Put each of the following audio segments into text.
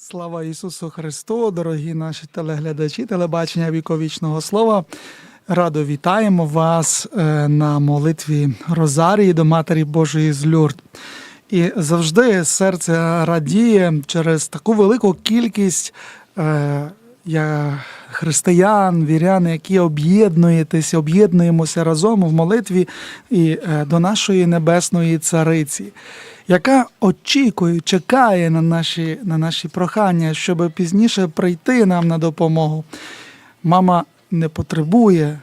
Слава Ісусу Христу, дорогі наші телеглядачі, телебачення віковічного слова. Радо вітаємо вас е, на молитві Розарії до Матері Божої з Люрд. І завжди серце радіє через таку велику кількість е, я, християн, вірян, які об'єднуєтеся, об'єднуємося разом в молитві і е, до нашої небесної цариці, яка очікує, чекає на наші, на наші прохання, щоб пізніше прийти нам на допомогу. Мама не потребує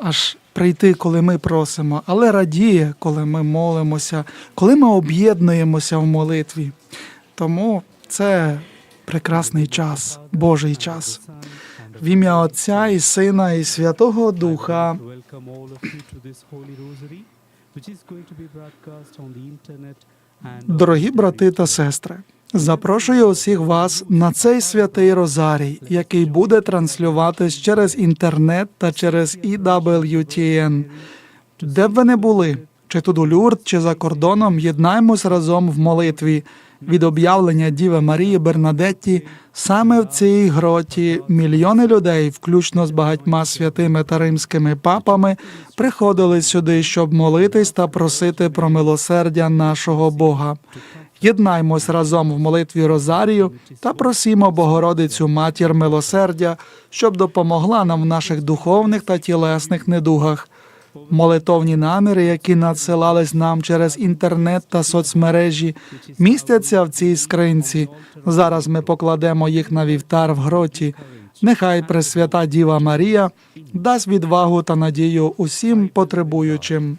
аж прийти, коли ми просимо, але радіє, коли ми молимося, коли ми об'єднуємося в молитві. Тому це прекрасний час, Божий час. В ім'я Отця і Сина, і Святого Духа. Which is going to be broadcast on the internet Дорогі брати та сестри, запрошую усіх вас на цей святий Розарій, який буде транслюватись через інтернет та через EWTN. Де б ви не були, чи тут у Люрд, чи за кордоном, єднаймось разом в молитві від об'явлення Діви Марії Бернадетті. Саме в цій гроті мільйони людей, включно з багатьма святими та римськими папами, приходили сюди, щоб молитись та просити про милосердя нашого Бога. Єднаймось разом в молитві Розарію та просімо Богородицю Матір милосердя, щоб допомогла нам в наших духовних та тілесних недугах. Молитовні наміри, які надсилались нам через інтернет та соцмережі, містяться в цій скринці. Зараз ми покладемо їх на вівтар в гроті. Нехай Пресвята Діва Марія дасть відвагу та надію усім потребуючим.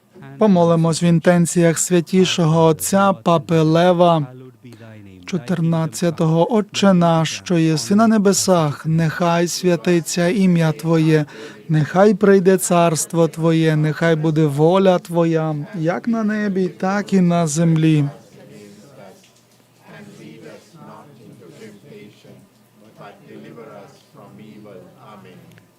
Помолимось в інтенціях святішого Отця Папи Лева. Hallowed be thy name. Thy 14-го Отче наш, що єси на небесах, нехай святиться ім'я Твоє, нехай прийде царство Твоє, нехай буде воля Твоя, як на небі, так і на землі.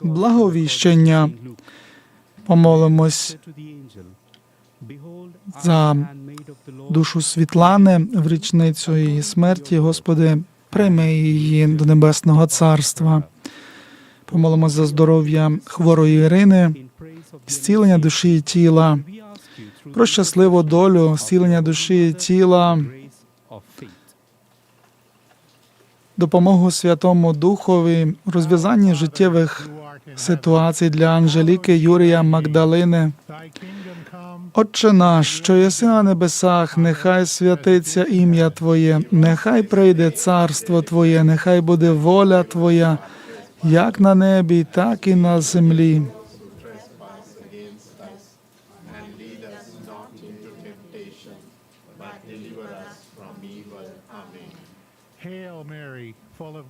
благовіщення. Помолимось За душу Світлани в річницю її смерті. Господи, прийми її до Небесного Царства. Помолимось за здоров'я хворої Ірини, зцілення душі і тіла, про щасливу долю, зцілення душі і тіла, допомогу Святому Духові, розв'язанні життєвих ситуацій для Анжеліки, Юрія, Магдалини. Отче наш, що єси на небесах, нехай святиться ім'я Твоє, нехай прийде царство Твоє, нехай буде воля Твоя, як на небі, так і на землі.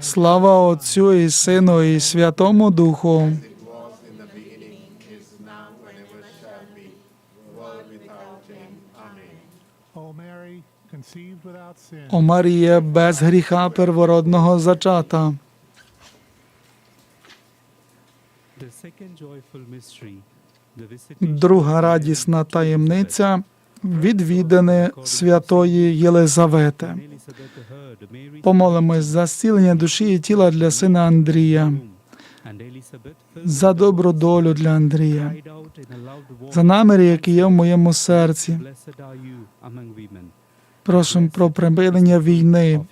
Слава Отцю і Сину, і Святому Духу. О Марія, без гріха первородного зачата. Друга радісна таємниця відвідини святої Єлизавети. Помолимось за зцілення душі і тіла для сина Андрія, за добру долю для Андрія, за наміри, які є в моєму серці. Просимо про припинення війни,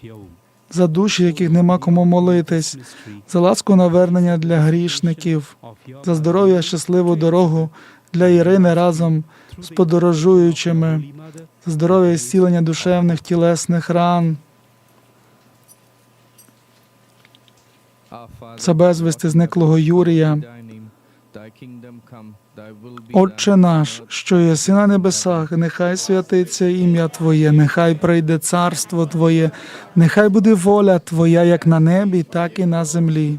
за душі, яких нема кому молитись, за ласку навернення для грішників, за здоров'я, щасливу дорогу для Ірини разом з подорожуючими, здоров'я і зцілення душевних тілесних ран, за безвісти зниклого Юрія. Отче наш, що єси на небесах, нехай святиться ім'я Твоє, нехай прийде царство Твоє, нехай буде воля Твоя, як на небі, так і на землі.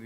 thee.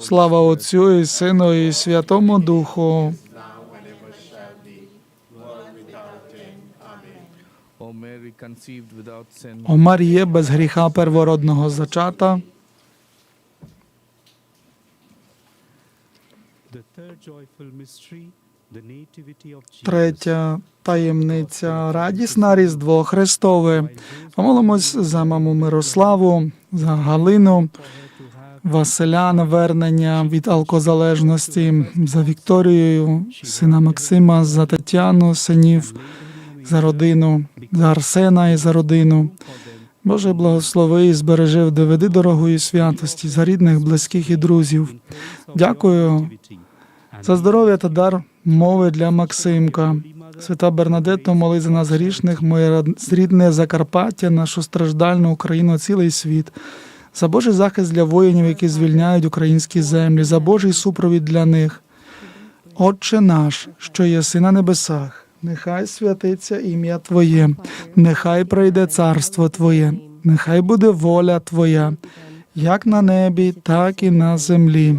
Слава Отцю і Сину і Святому Духу. О Маріє, без гріха первородного зачата. The third joyful mystery, Третя таємниця радісна Різдво Христове. Помолимось за маму Мирославу, за Галину, Василя навернення від алкозалежності, за Вікторію, сина Максима, за Тетяну, синів, за родину, за Арсена і за родину. Боже, благослови і збережи, доведи дорогою святості за рідних, близьких і друзів. Дякую за здоров'я та дар мови для Максимка. Свята Бернадетто, моли за нас грішних, моє рідне Закарпаття, нашу страждальну Україну, цілий світ. За Божий захист для воїнів, які звільняють українські землі, за Божий супровід для них. Отче наш, що єси на небесах, нехай святиться ім'я Твоє, нехай прийде царство Твоє, нехай буде воля Твоя, як на небі, так і на землі.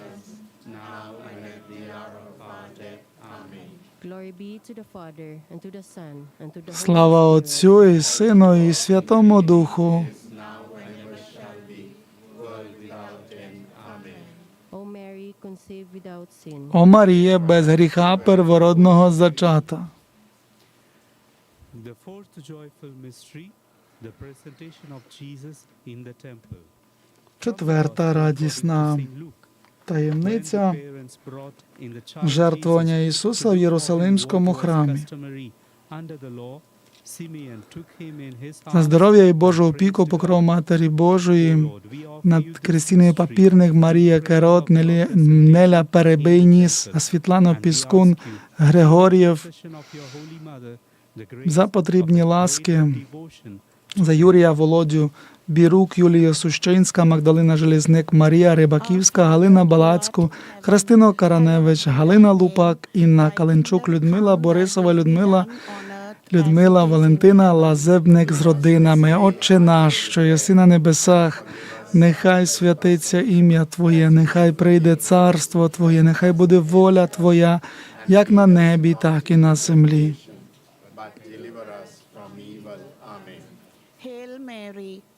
Слава. Отцю і Сину, і Святому Духу. О Марія, без гріха первородного зачата. Четверта радісна. Таємниця жертвування Ісуса в Єрусалимському храмі. За здоров'я і Божу опіку покров Матері Божої над this Папірник, Марія Керот, Неля Перебийніс, Світлана Піскун, Григор'єв, за потрібні ласки, за Юрія Володю, Бірук, Юлія Сущинська, Магдалина Желізник, Марія Рибаківська, Галина Балацьку, Христина Караневич, Галина Лупак, Інна Каленчук, Людмила Борисова, Людмила, Людмила Валентина Лазебник з родинами. Отче наш, що єси на небесах, нехай святиться ім'я Твоє, нехай прийде царство Твоє, нехай буде воля Твоя, як на небі, так і на землі. Hail Mary,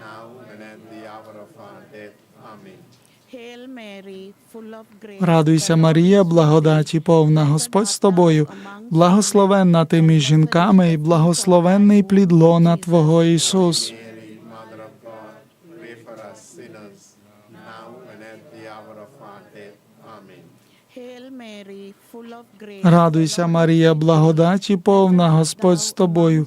Now and at the hour of our death. Amen. Hail Mary, full of grace. Радуйся, Марія, благодаті повна, Господь з тобою, благословенна ти між жінками, і благословенний плід лона Твого Ісус. Mary, Mother of God, pray for us sinners, now and at the hour of our death. Amen. Hail Mary, full of grace. Радуйся, Марія, благодаті повна, Господь з тобою,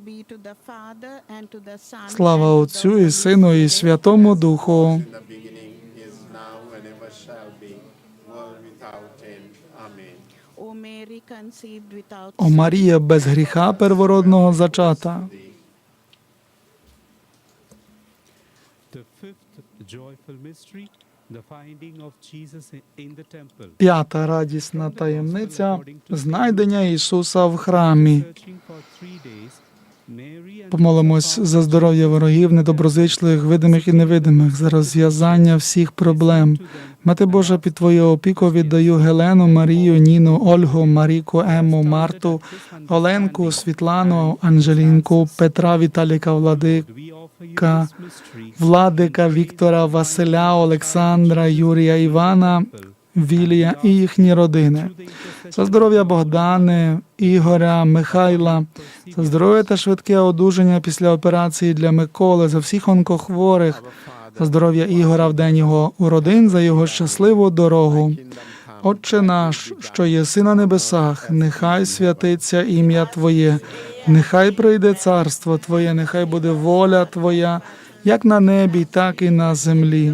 to the Father, and to the Son, Слава Отцю і Сину і. Святому Духу. О. Марія без гріха первородного зачата. П'ята радісна таємниця знайдення Ісуса в храмі. Помолимось за здоров'я ворогів, недоброзичливих, видимих і невидимих, за розв'язання всіх проблем. Мати Божа, під Твою опіку віддаю Гелену, Марію, Ніну, Ольгу, Маріку, Ему, Марту, Оленку, Світлану, Анжелінку, Петра, Віталіка, Владика, Владика, Віктора, Василя, Олександра, Юрія, Івана, Вілія і їхні родини. За здоров'я Богдани, Ігоря, Михайла, за здоров'я та швидке одужання після операції для Миколи, за всіх онкохворих, за здоров'я Ігора в день його уродин, за його щасливу дорогу. Отче наш, що єси на небесах, нехай святиться ім'я Твоє, нехай прийде царство Твоє, нехай буде воля Твоя, як на небі, так і на землі.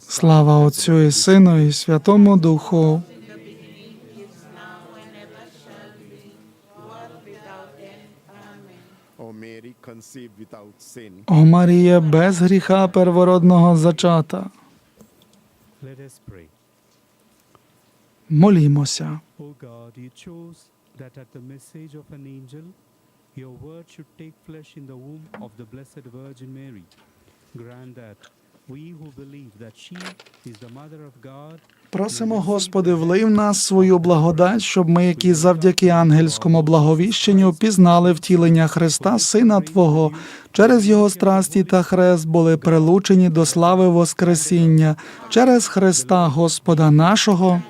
Слава Отцю і Сину, і Святому Духу. О Марія, без гріха первородного зачата. Let us pray. Молімося. O God, you chose that at the message of an angel, your word should take flesh in the womb of the Blessed Virgin Mary. Grant that Просимо, Господи, влий в нас свою благодать, щоб ми, які завдяки ангельському благовіщенню, пізнали втілення Христа, Сина Твого, через Його страсті та хрест були прилучені до слави Воскресіння, через Христа Господа нашого.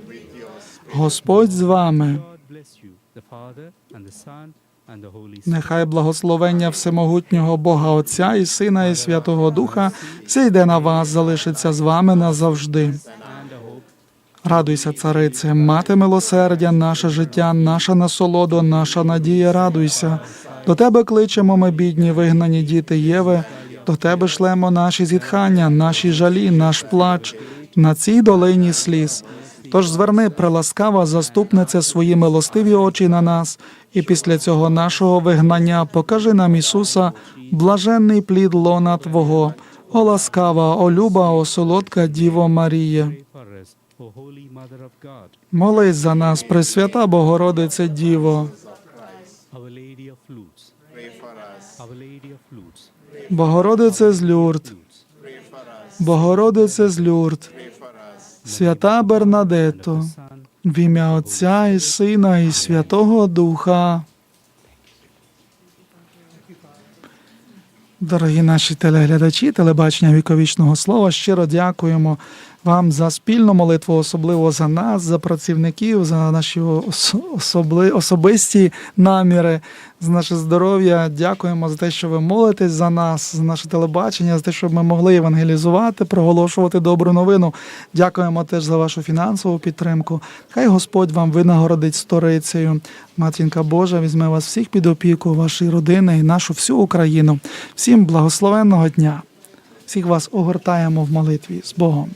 Господь з вами. Нехай благословення всемогутнього Бога Отця і Сина і Святого Духа зійде на вас, залишиться з вами назавжди. Радуйся, царице, мати милосердя, наше життя, наша насолода, наша надія, радуйся. До тебе кличемо ми, бідні, вигнані діти Єви, до тебе шлемо наші зітхання, наші жалі, наш плач на цій долині сліз. Тож зверни, приласкава заступнице свої милостиві очі на нас, і після цього нашого вигнання покажи нам Ісуса, блаженний плід лона Твого, о ласкава, о люба, о солодка Діво Марія. Молись за нас, Пресвята Богородице Діво, Богородице з Люрд, Богородице з Люрд. Свята Бернадето, в ім'я Отця і Сина і Святого Духа. Дорогі наші телеглядачі, телебачення віковічного слова, щиро дякуємо вам за спільну молитву, особливо за нас, за працівників, за наші ос- особли, особисті наміри, за наше здоров'я. Дякуємо за те, що ви молитесь за нас, за наше телебачення, за те, щоб ми могли евангелізувати, проголошувати добру новину. Дякуємо теж за вашу фінансову підтримку. Хай Господь вам винагородить сторицею. Матінка Божа візьме вас всіх під опіку, ваші родини і нашу всю Україну. Всім благословенного дня. Всіх вас огортаємо в молитві з Богом.